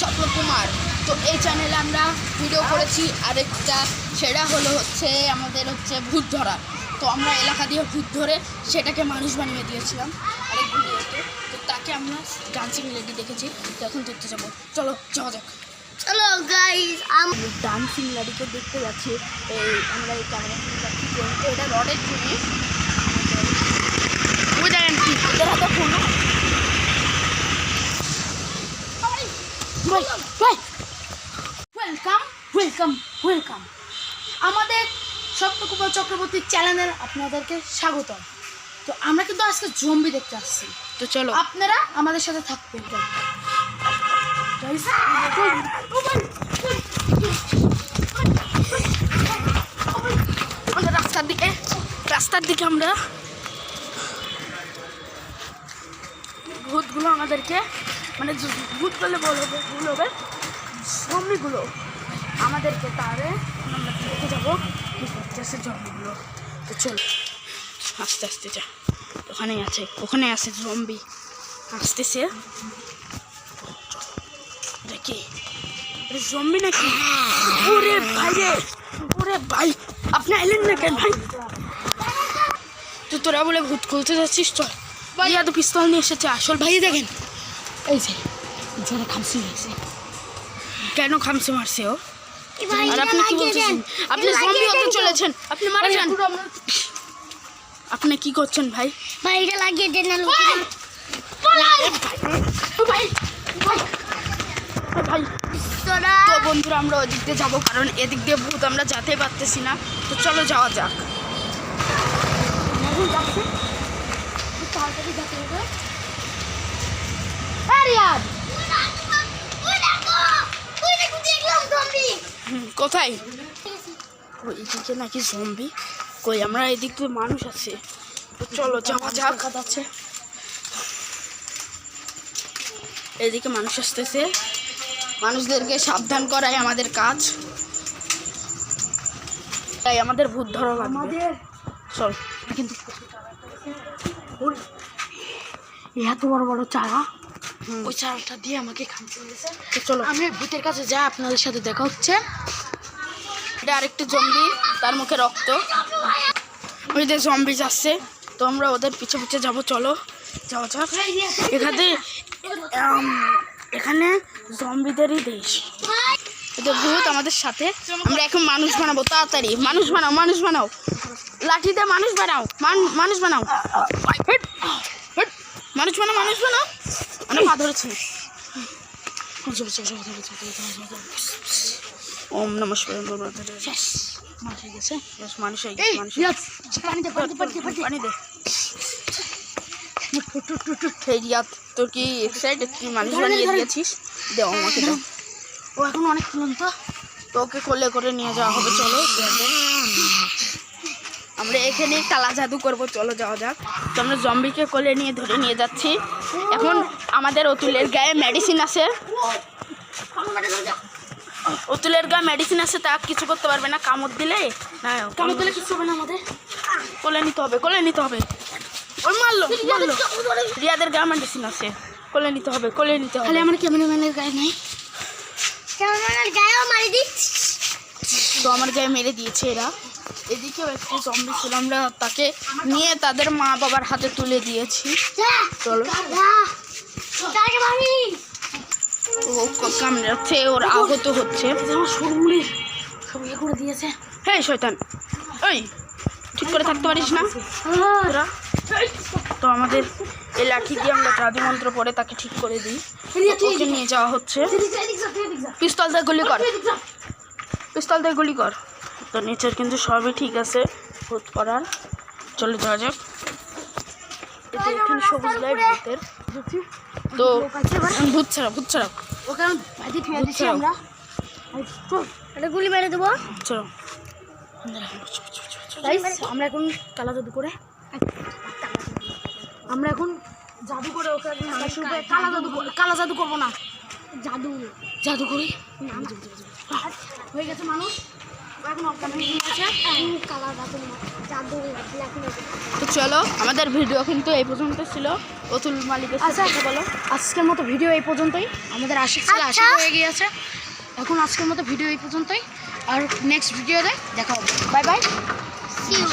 স্বপ্নকুমার তো এই চ্যানেলে আমরা ভিডিও করেছি। আরেকটা সেটা হলো হচ্ছে আমাদের হচ্ছে ভূত ধরা। তো আমরা এলাকা দিয়ে ভূত ধরে সেটাকে মানুষ বানিয়ে দিয়েছিলাম আরেক ভিডিওতে। তো তাকে আমরা ডান্সিং লেডি দেখেছি। তো এখন দেখতে যাব। চলো যাওয়া যাক। চলো গাইস আমি ডান্সিং লেডিকে দেখতে যাচ্ছি। এই আমরা এই ক্যামেরা যাচ্ছি। এটা রডের জিনিস কি ওদের হাতে ফোন ওয়েলকাম ওয়েলকাম ওয়েলকাম আমাদের সপ্তকুমার চক্রবর্তী চ্যানেলের আপনাদেরকে স্বাগতম। তো আমরা কিন্তু আজকে জম্বি দেখতে আসছি। তো চলো। আপনারা আমাদের সাথে থাকবেন। Guys, আমরা রাস্তার দিকে রাস্তার দিকে আমরা ভূতগুলো আমাদেরকে মানে ভূত বলে ভুল হবে ভুল হবে জম্বিগুলো আমাদেরকে তারে আমরা দেখে যাব। কি করতেছে জম্বিগুলো তো চল, আস্তে আস্তে যা। ওখানেই আছে ওখানে আছে জম্বি আসতেছে। দেখি জম্বি নাকি? ওরে ভাই রে ওরে ভাই, আপনি আইলেন না কেন? ভাই, তো তোরা বলে ভূত খুলতে যাচ্ছিস? চল। ভাই এত পিস্তল নিয়ে এসেছে, আসল ভাই দেখেন। এই যে জোরে খামসি হয়েছে কেন খামসি মারছে ও? আর আপনি কি বলছেন আপনি জম্বি হতে চলেছেন। আপনি মারা যান। আপনি কি করছেন ভাই? ভাইটা লাগিয়ে দেন না লোক। ভাই ভাই ভাই তো বন্ধুরা আমরা ওদিক দিয়ে যাব কারণ এদিক দিয়ে ভূত আমরা যেতে পারতেছি না। তো চলো যাওয়া যাক। তাড়াতাড়ি যেতে হবে আরিয়াদ ওই দেখো ওই দেখো দেখলাম জম্বি হুম, কোথায়? ওই এদিকে নাকি জম্বি কই আমরা এদিক দিয়ে মানুষ আছে। তো চলো যাওয়া যাক। আছে এদিকে মানুষ আসতেছে। মানুষদেরকে সাবধান করাই আমাদের কাজ। তাই আমাদের ভূত ধরা আমাদের? চল। কিন্তু এত বড় বড় চারা। ওই চারাটা দিয়ে আমাকে তো চলো। আমি ভূতের কাছে যা আপনাদের সাথে দেখা হচ্ছে। এটা আরেকটি জম্বি তার মুখে রক্ত ওই যে জম্বি যাচ্ছে তো আমরা ওদের পিছে পিছে যাব চলো যাওয়া যাক এখানে এখানে জম্বিদেরই দেশ এদের ভূত আমাদের সাথে আমরা এখন মানুষ বানাবো তাড়াতাড়ি মানুষ বানাও মানুষ বানাও লাঠিতে মানুষ বানাও মানুষ বানাও মানুষ বানাও মানুষ বানাও আমরা পা ধরেছি ওম নমস্কার শেষ। মানুষ হয়ে গেছে। মানুষ হয়ে গেছে মানুষ হয়ে গেছে। পানিতে পানিতে পানিতে পানিতে পানি দে রিয়াদ তোর কি এক্সাইটেড তুই মানুষ ধরেন, বানিয়ে ধরেন। দিয়েছিস? দেও আমাকে ও এখন অনেক তোকে কোলে করে নিয়ে যাওয়া হবে চলো। আমরা এখানে কালা জাদু করব চলো যাওয়া যাক। তো আমরা জম্বিকে কোলে নিয়ে ধরে নিয়ে যাচ্ছি। এখন আমাদের অতুলের গায়ে মেডিসিন আছে। অতুলের গায়ে মেডিসিন আছে তা কিছু করতে পারবে না কামড় দিলে না কামড় দিলে কিছু হবে না আমাদের কোলে নিতে হবে কোলে নিতে হবে ওই মারলো মারলো রিয়াদের গায়ে মেডিসিন আছে কোলে নিতে হবে কোলে নিতে হবে আমার ক্যামেরাম্যানের গায়ে নাই ক্যামেরাম্যানের গায়েও মারি দিই তো আমার গায়ে মেরে দিয়েছে এরা এদিকেও একটি জম্বি ছিল আমরা তাকে নিয়ে তাদের মা বাবার হাতে তুলে দিয়েছি চলো ও কামড়াচ্ছে ওর আহত হচ্ছে। ইয়ে করে দিয়েছে। হ্যাঁ শয়তান। ওই ঠিক করে থাকতে পারিস না? তো আমাদের এই লাঠি দিয়ে আমরা জাদু মন্ত্র পরে তাকে ঠিক করে দিই। ওকে নিয়ে যাওয়া হচ্ছে। পিস্তল দিয়ে গুলি কর। পিস্তল দিয়ে গুলি কর। তো নিচের কিন্তু সবই ঠিক আছে ভূত করার চলে যাওয়া যাক। এখানে সবুজ লাইট ভূতের। তো ভূত ছাড়া ভূত ছাড়া ওকে আমি ভাইতে ফেলে দিচ্ছি আমরা। এটা গুলি মেরে দেবো। চলো। আমরা এখন কালা জাদু করে আমরা এখন জাদু করে ওকে মানুষের উপরে কালা জাদু করে কালা জাদু করব না। জাদু। জাদু করি? হয়ে গেছে মানুষ। এখন অজ্ঞান হয়ে গিয়েছে কালার জাদু। তো চলো আমাদের ভিডিও কিন্তু এই পর্যন্ত ছিল। অতুল মালিকের সাথে আচ্ছা বলো। আজকের মতো ভিডিও এই পর্যন্তই। আমাদের আশিক ছিল আচ্ছা। আশিক হয়ে গিয়েছে। এখন আজকের মতো ভিডিও এই পর্যন্তই। আর নেক্সট ভিডিওতে দেখা হবে। Bye bye see you